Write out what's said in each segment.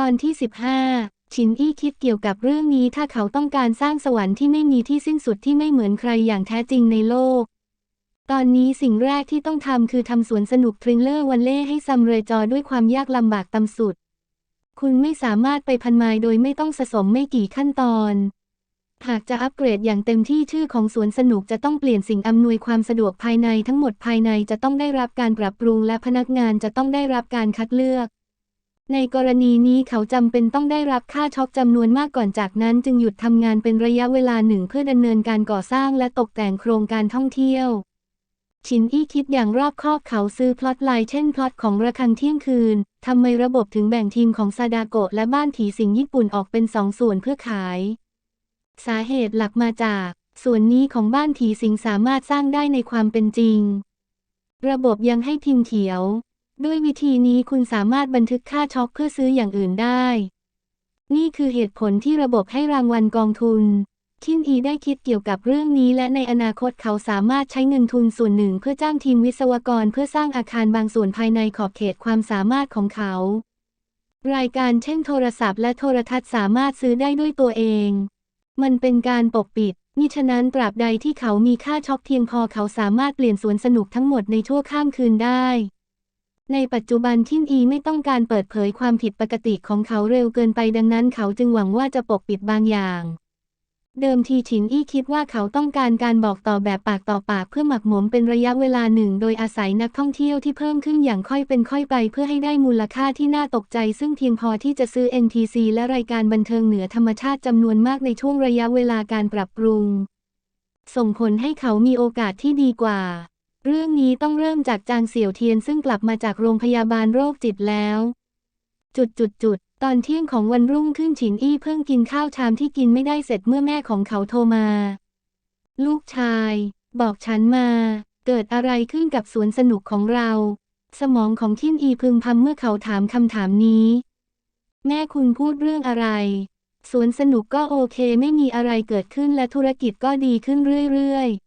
ตอนที่ 15 ชินอี้คิดเกี่ยวกับเรื่องนี้ถ้าเขาต้องการสร้างสวรรค์ที่ไม่มีที่สิ้นสุดที่ไม่เหมือนใครอย่างแท้จริงในโลก ตอนนี้สิ่งแรกที่ต้องทำคือทำสวนสนุกทริลเลอร์วันเล่ให้ซัมเรจอด้วยความยากลำบากต่ำสุด คุณไม่สามารถไปพันไมล์โดยไม่ต้องสะสมไม่กี่ขั้นตอนหากจะอัปเกรดอย่างเต็มที่ชื่อของสวนสนุกจะต้องเปลี่ยนสิ่งอำนวยความสะดวกภายในทั้งหมดภายในจะต้องได้รับการปรับปรุงและพนักงานจะต้องได้รับการคัดเลือก ในกรณีนี้เขาจำเป็นต้องได้รับค่าช็อปจำนวนมากก่อนจากนั้น จึงหยุดทำงานเป็นระยะเวลาหนึ่งเพื่อดำเนินการก่อสร้างและตกแต่งโครงการท่องเที่ยว ชินอี้คิดอย่างรอบคอบเขาซื้อพล็อตไลน์เช่นพล็อตของระฆังเที่ยงคืนทำไมระบบถึงแบ่งทีมของซาดาโกะและบ้านผีสิงญี่ปุ่นออกเป็นสองส่วนเพื่อขาย สาเหตุหลักมาจาก ส่วนนี้ของบ้านผีสิงสามารถสร้างได้ในความเป็นจริง ระบบยังให้พิมเขียว ด้วยวิธีนี้คุณสามารถบันทึกค่าช็อปเพื่อซื้ออย่างอื่นได้ นี่คือเหตุผลที่ระบบให้รางวัลกองทุนคินอีได้คิดเกี่ยวกับเรื่องนี้ และในอนาคตเขาสามารถใช้เงินทุนส่วนหนึ่งเพื่อจ้างทีมวิศวกรเพื่อสร้างอาคารบางส่วนภายในขอบเขตความสามารถของเขา รายการเช่นโทรศัพท์และโทรทัศน์สามารถซื้อได้ด้วยตัวเอง มันเป็นการปกปิดมิฉะนั้นตราบใดที่เขามีค่าช็อปเพียงพอเขาสามารถเปลี่ยนสวนสนุกทั้งหมดในชั่วข้ามคืนได้ ในปัจจุบันทินอีไม่ต้องการเปิดเผยความผิดปกติของเขาเร็วเกินไปดังนั้นเขาจึงหวังว่าจะปกปิดบางอย่าง เดิมทีฉินอี้คิดว่าเขาต้องการการบอกต่อแบบปากต่อปากเพื่อหมักหมมเป็นระยะเวลาหนึ่ง โดยอาศัยนักท่องเที่ยวที่เพิ่มขึ้นอย่างค่อยเป็นค่อยไปเพื่อให้ได้มูลค่าที่น่าตกใจ ซึ่งเพียงพอที่จะซื้อ NPC และรายการบันเทิงเหนือธรรมชาติจำนวนมากในช่วงระยะเวลาการปรับปรุง ส่งผลให้เขามีโอกาสที่ดีกว่า เรื่องนี้ต้องเริ่มจากจางเสี่ยวเทียนซึ่งกลับมาจากโรงพยาบาลโรคจิตแล้ว จุดจุดจุดตอนเที่ยงของวันรุ่งขึ้นฉินอี้เพิ่งกินข้าวชามที่กินไม่ได้เสร็จเมื่อแม่ของเขาโทรมา ลูกชาย บอกฉันมา เกิดอะไรขึ้นกับสวนสนุกของเรา สมองของทินอีพึมพำเมื่อเขาถามคำถามนี้ แม่คุณพูดเรื่องอะไร สวนสนุกก็โอเคไม่มีอะไรเกิดขึ้นและธุรกิจก็ดีขึ้นเรื่อยๆ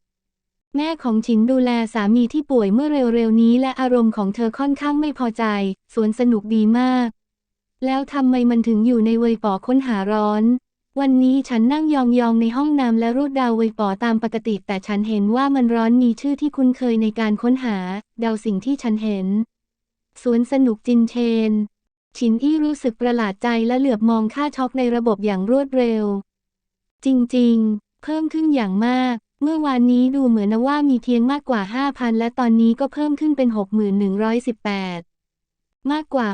แม่ของฉินดูแลสามีที่ป่วยเมื่อเร็วๆนี้และอารมณ์ของเธอค่อนข้างไม่พอใจ สวนสนุกดีมาก แล้วทำไมมันถึงอยู่ในเวยป๋อค้นหาร้อน วันนี้ฉันนั่งยองๆในห้องน้ำและรูดดาวเวยป๋อตามปกติ แต่ฉันเห็นว่ามันร้อนมีชื่อที่คุ้นเคยในการค้นหา เดาสิ่งที่ฉันเห็น สวนสนุกจินเชน ฉินอี้รู้สึกประหลาดใจและเหลือบมองค่าช็อคในระบบอย่างรวดเร็ว จริงๆ เพิ่มขึ้นอย่างมาก เมื่อวานนี้ดูเหมือนว่ามีเพียงมากกว่า 5,000 และตอนนี้ก็เพิ่มขึ้นเป็น 6118 มากกว่า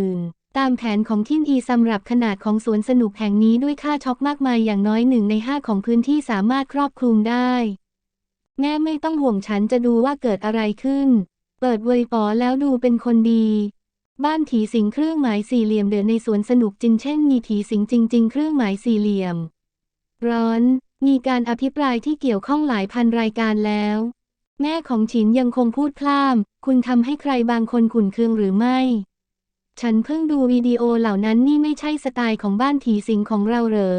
60,000 ตามแผนของทินอีสำหรับขนาดของสวนสนุกแห่งนี้ด้วยค่าช็อคมากมายอย่างน้อยหนึ่งในห้าของพื้นที่สามารถครอบคลุมได้ แม่ไม่ต้องห่วงฉันจะดูว่าเกิดอะไรขึ้น เปิดเวยปอแล้วดูเป็นคนดีบ้านผีสิงเครื่องหมายสี่เหลี่ยมเดือในสวนสนุกจริงเช่นมีผีสิงจริง ๆ เครื่องหมายสี่เหลี่ยม ร้อน มีการอภิปรายที่เกี่ยวข้องหลายพันรายการแล้ว แม่ของฉินยังคงพูดพล่าม คุณทำให้ใครบางคนขุ่นเคืองหรือไม่ ฉันเพิ่งดูวิดีโอเหล่านั้นนี่ไม่ใช่สไตล์ของบ้านผีสิงของเราเหรอ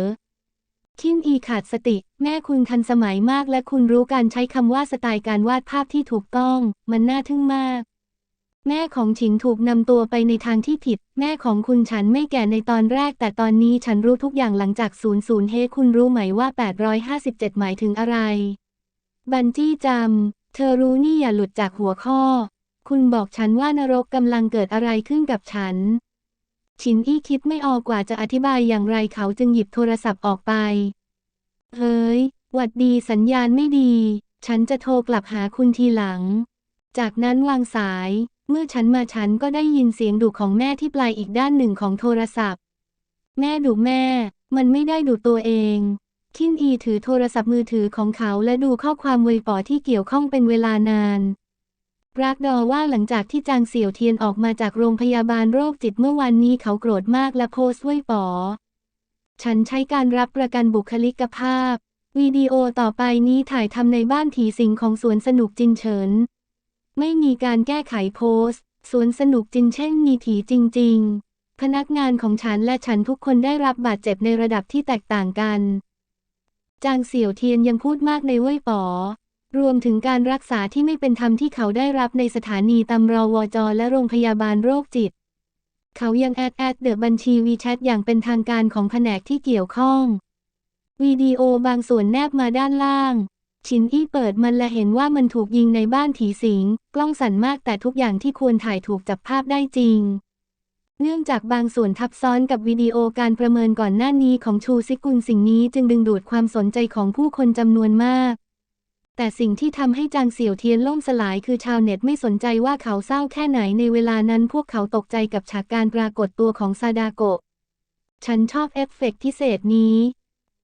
คินอีขาดสติ แม่คุณทันสมัยมากและคุณรู้การใช้คำว่าสไตล์การวาดภาพที่ถูกต้อง มันน่าทึ่งมาก แม่ของฉินถูกนำตัวไปในทางที่ผิด แม่ของคุณฉันไม่แก่ในตอนแรก แต่ตอนนี้ฉันรู้ทุกอย่างหลังจากศูนย์ศูนย์เฮคุณรู้ไหมว่า 857 หมายถึงอะไร บันจี้จำ เธอรู้นี่อย่าหลุดจากหัวข้อ คุณบอกฉันว่านรกกำลังเกิดอะไรขึ้นกับฉัน ฉินอี้คิดไม่ออกกว่าจะอธิบายอย่างไรเขาจึงหยิบโทรศัพท์ออกไป เฮ้ย หวัดดีสัญญาณไม่ดี ฉันจะโทรกลับหาคุณทีหลัง จากนั้นวางสาย เมื่อฉันมาฉันก็ได้ยินเสียงดุของแม่ที่ปลายอีกด้านหนึ่งของโทรศัพท์ แม่ดุแม่ มันไม่ได้ดุตัวเอง คินอีถือโทรศัพท์มือถือของเขาและดูข้อความเวยป๋อที่เกี่ยวข้องเป็นเวลานานรักดอว่าหลังจากที่จางเสี่ยวเทียนออกมาจากโรงพยาบาลโรคจิตเมื่อวันนี้เขาโกรธมากและโพสต์เวยป๋อ ฉันใช้การรับประกันบุคลิกภาพ วิดีโอต่อไปนี้ถ่ายทำในบ้านผีสิงของสวนสนุกจินเฉิน ไม่มีการแก้ไขโพสต์ สวนสนุกจินเช่นมีผีจริง ๆ พนักงานของฉันและฉันทุกคนได้รับบาดเจ็บในระดับที่แตกต่างกัน จางเสี่ยวเทียนยังพูดมากในเว่ยป๋อ รวมถึงการรักษาที่ไม่เป็นธรรมที่เขาได้รับในสถานีตำรวจและโรงพยาบาลโรคจิต เขายังแอดแอดเดอะบัญชีวีแชทอย่างเป็นทางการของแผนกที่เกี่ยวข้องวิดีโอบางส่วนแนบมาด้านล่าง ชินอี้เปิดมันและเห็นว่ามันถูกยิงในบ้านผีสิง กล้องสั่นมากแต่ทุกอย่างที่ควรถ่ายถูกจับภาพได้จริง เนื่องจากบางส่วนทับซ้อนกับวิดีโอการประเมินก่อนหน้านี้ของชูซิกุลสิ่งนี้จึงดึงดูดความสนใจของผู้คนจำนวนมาก แต่สิ่งที่ทำให้จางเสี่ยวเทียนล่มสลายคือชาวเน็ตไม่สนใจว่าเขาเศร้าแค่ไหนในเวลานั้นพวกเขาตกใจกับฉากการปรากฏตัวของซาดาโกะฉันชอบเอฟเฟกต์พิเศษนี้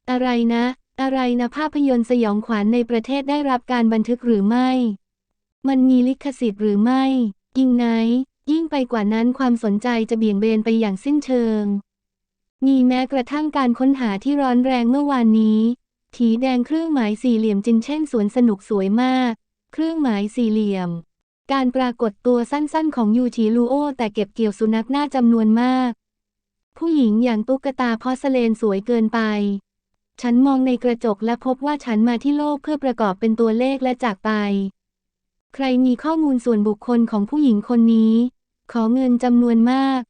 อะไรนะ อะไรนะภาพยนตร์สยองขวัญในประเทศได้รับการบันทึกหรือไม่ มันมีลิขสิทธิ์หรือไม่ ยิ่งไหน ยิ่งไปกว่านั้นความสนใจจะเบี่ยงเบนไปอย่างสิ้นเชิง มีแม้กระทั่งการค้นหาที่ร้อนแรงเมื่อวานนี้ ถีแดงเครื่องหมายสี่เหลี่ยมจินเช่นสวนสนุกสวยมาก เครื่องหมายสี่เหลี่ยม การปรากฏตัวสั้นๆ ของยูชิลูโอ แต่เก็บเกี่ยวสุนัขหน้าจำนวนมาก ผู้หญิงอย่างตุ๊กตาพอสเลนสวยเกินไป ฉันมองในกระจกและพบว่าฉันมาที่โลกเพื่อประกอบเป็นตัวเลขและจากไป ใครมีข้อมูลส่วนบุคคลของผู้หญิงคนนี้ ขอเงินจำนวนมาก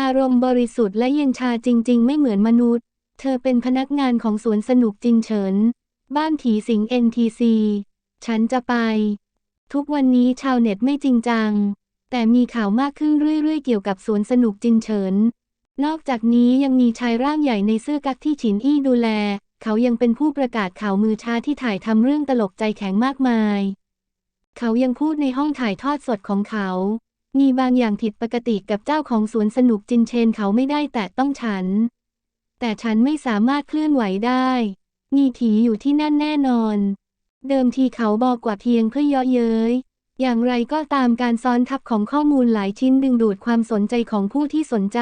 อารมณ์บริสุทธิ์และเย็นชาจริง ๆ ไม่เหมือนมนุษย์ เธอเป็นพนักงานของสวนสนุกจินเฉิน บ้านผีสิง NTC ฉันจะไป ทุกวันนี้ชาวเน็ตไม่จริงจัง แต่มีข่าวมากขึ้นเรื่อย ๆ เกี่ยวกับสวนสนุกจินเฉิน นอกจากนี้ยังมีชายร่างใหญ่ในเสื้อกั๊กที่ฉินอี้ดูแล เขายังเป็นผู้ประกาศข่าวมือชาที่ถ่ายทำเรื่องตลกใจแข็งมากมาย เขายังพูดในห้องถ่ายทอดสดของเขา มีบางอย่างผิดปกติกับเจ้าของสวนสนุกจินเชนเขาไม่ได้แต่ต้องฉัน แต่ฉันไม่สามารถเคลื่อนไหวได้ มีผีอยู่ที่นั่นแน่นอน เดิมทีเขาบอกกว่าเพียงเพื่อเยาะเย้ยอย่างไรก็ตามการซ้อนทับของข้อมูลหลายชิ้นดึงดูดความสนใจของผู้ที่สนใจ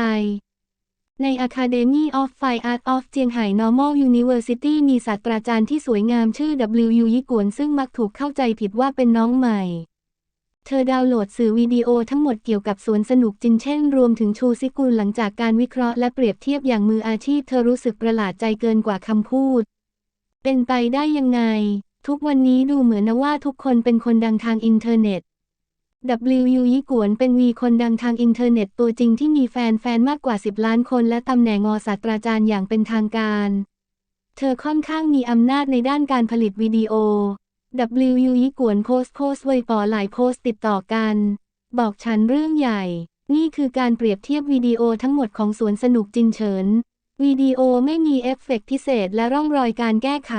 ใน Academy of Fine Art of เจียงไห่ Normal University มีศาสตราจารย์ที่สวยงามชื่อ W. ยิกวนซึ่งมักถูกเข้าใจผิดว่าเป็นน้องใหม่ เธอดาวน์โหลดสื่อวิดีโอทั้งหมดเกี่ยวกับสวนสนุกจินเช่น รวมถึงชูซิกุลหลังจากการวิเคราะห์และเปรียบเทียบอย่างมืออาชีพเธอรู้สึกประหลาดใจเกินกว่าคำพูด เป็นไปได้ยังไง ทุกวันนี้ดูเหมือนนะว่าทุกคนเป็นคนดังทางอินเทอร์เน็ต W. ยิกวนเป็นวีคนดังทางอินเทอร์เน็ตตัวจริงที่มีแฟนๆ มากกว่า 10 ล้านคนและตำแหน่งงอศาสตราจารย์อย่างเป็นทางการ เธอค่อนข้างมีอำนาจในด้านการผลิตวิดีโอ W. ยิกวนโพสต์โพสต์ไว้ปอหลายโพสต์ติดต่อกัน บอกฉันเรื่องใหญ่ นี่คือการเปรียบเทียบวิดีโอทั้งหมดของสวนสนุกจินเฉิน วิดีโอไม่มีเอฟเฟกต์พิเศษและร่องรอยการแก้ไข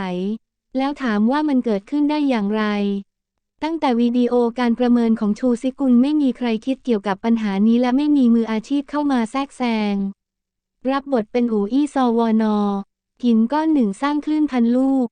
แล้วถามว่ามันเกิดขึ้นได้อย่างไร ตั้งแต่วิดีโอการประเมินของชูซิกุลไม่มีใครคิดเกี่ยวกับปัญหานี้และไม่มีมืออาชีพเข้ามาแทรกแซง รับบทเป็นอูอี้ซอวอนอหินก้อนหนึ่งสร้างคลื่นพันลูก